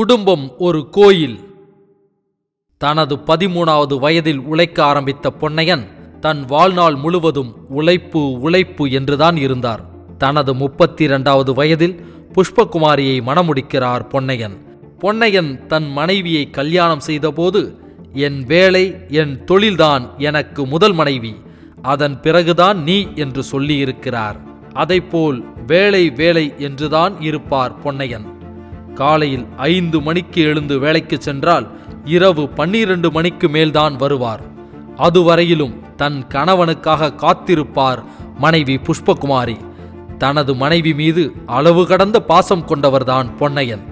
குடும்பம் ஒரு கோயில். தனது பதிமூணாவது வயதில் உழைக்க ஆரம்பித்த பொன்னையன் தன் வாழ்நாள் முழுவதும் உழைப்பு உழைப்பு என்றுதான் இருந்தார். தனது முப்பத்தி இரண்டாவது வயதில் புஷ்பகுமாரியை மணமுடிக்கிறார் பொன்னையன். பொன்னையன் தன் மனைவியை கல்யாணம் செய்தபோது என் வேலை என் தொழில்தான் எனக்கு முதல் மனைவி. அதன் பிறகுதான் நீ என்று சொல்லியிருக்கிறார். அதைப்போல் வேலை வேலை என்றுதான் இருப்பார் பொன்னையன். காலையில் ஐந்து மணிக்கு எழுந்து வேலைக்கு சென்றால் இரவு பன்னிரண்டு மணிக்கு மேல்தான் வருவார். அதுவரையிலும் தன் கணவனுக்காக காத்திருப்பார் மனைவி புஷ்பகுமாரி. தனது மனைவி மீது அளவு கடந்த பாசம் கொண்டவர்தான் பொன்னையன்.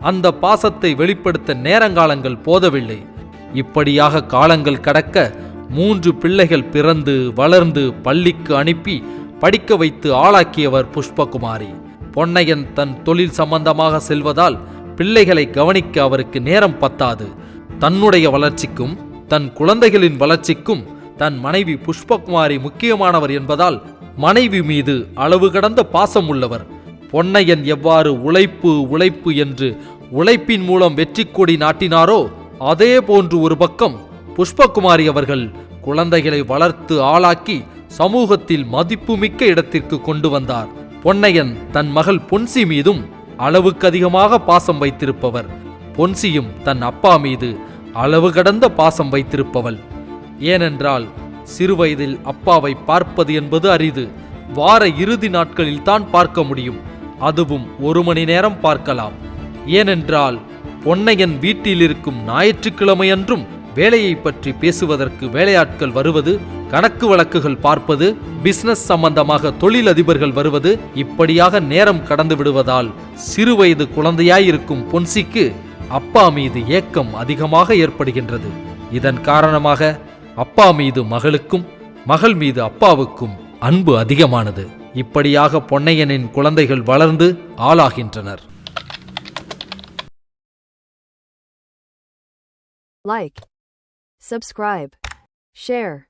அந்த பாசத்தை வெளிப்படுத்த நேரங்காலங்கள் போதவில்லை. இப்படியாக காலங்கள் கடக்க மூன்று பிள்ளைகள் பிறந்து வளர்ந்து பள்ளிக்கு அனுப்பி படிக்க வைத்து ஆளாக்கியவர் புஷ்பகுமாரி. பொன்னையன் தன் தொழில் சம்பந்தமாக செல்வதால் பிள்ளைகளை கவனிக்க அவருக்கு நேரம் பத்தாது. தன்னுடைய வளர்ச்சிக்கும் தன் குழந்தைகளின் வளர்ச்சிக்கும் தன் மனைவி புஷ்பகுமாரி முக்கியமானவர் என்பதால் மனைவி மீது அளவு கடந்த பாசம் உள்ளவர். பொன்னையன் எவ்வாறு உழைப்பு உழைப்பு என்று உழைப்பின் மூலம் வெற்றி கொடி நாட்டினாரோ அதே போன்று ஒரு பக்கம் புஷ்பகுமாரி அவர்கள் குழந்தைகளை வளர்த்து ஆளாக்கி சமூகத்தில் மதிப்புமிக்க இடத்திற்கு கொண்டு வந்தார். பொன்னையன் தன் மகள் பொன்சி மீதும் அளவுக்கு அதிகமாக பாசம் வைத்திருப்பவர். பொன்சியும் தன் அப்பா மீது அளவு கடந்த பாசம் வைத்திருப்பவள். ஏனென்றால் சிறுவயதில் அப்பாவை பார்ப்பது என்பது அரிது. வார இறுதி நாட்களில் தான் பார்க்க முடியும். அதுவும் ஒரு மணி நேரம் பார்க்கலாம். ஏனென்றால் பொன்னையன் வீட்டில் இருக்கும் ஞாயிற்றுக்கிழமையன்றும் வேலையை பற்றி பேசுவதற்கு வேலையாட்கள் வருவது கணக்கு வழக்குகள் பார்ப்பது பிசினஸ் சம்பந்தமாக தொழிலதிபர்கள் வருவது இப்படியாக நேரம் கடந்து விடுவதால் சிறுவயது குழந்தையாயிருக்கும் பொன்சிக்கு அப்பா மீது ஏக்கம் அதிகமாக ஏற்படுகின்றது. இதன் காரணமாக அப்பா மீது மகளுக்கும் மகள் மீது அப்பாவுக்கும் அன்பு அதிகமானது. இப்படியாக பொன்னையனின் குழந்தைகள் வளர்ந்து ஆளாகின்றனர். Like subscribe, share.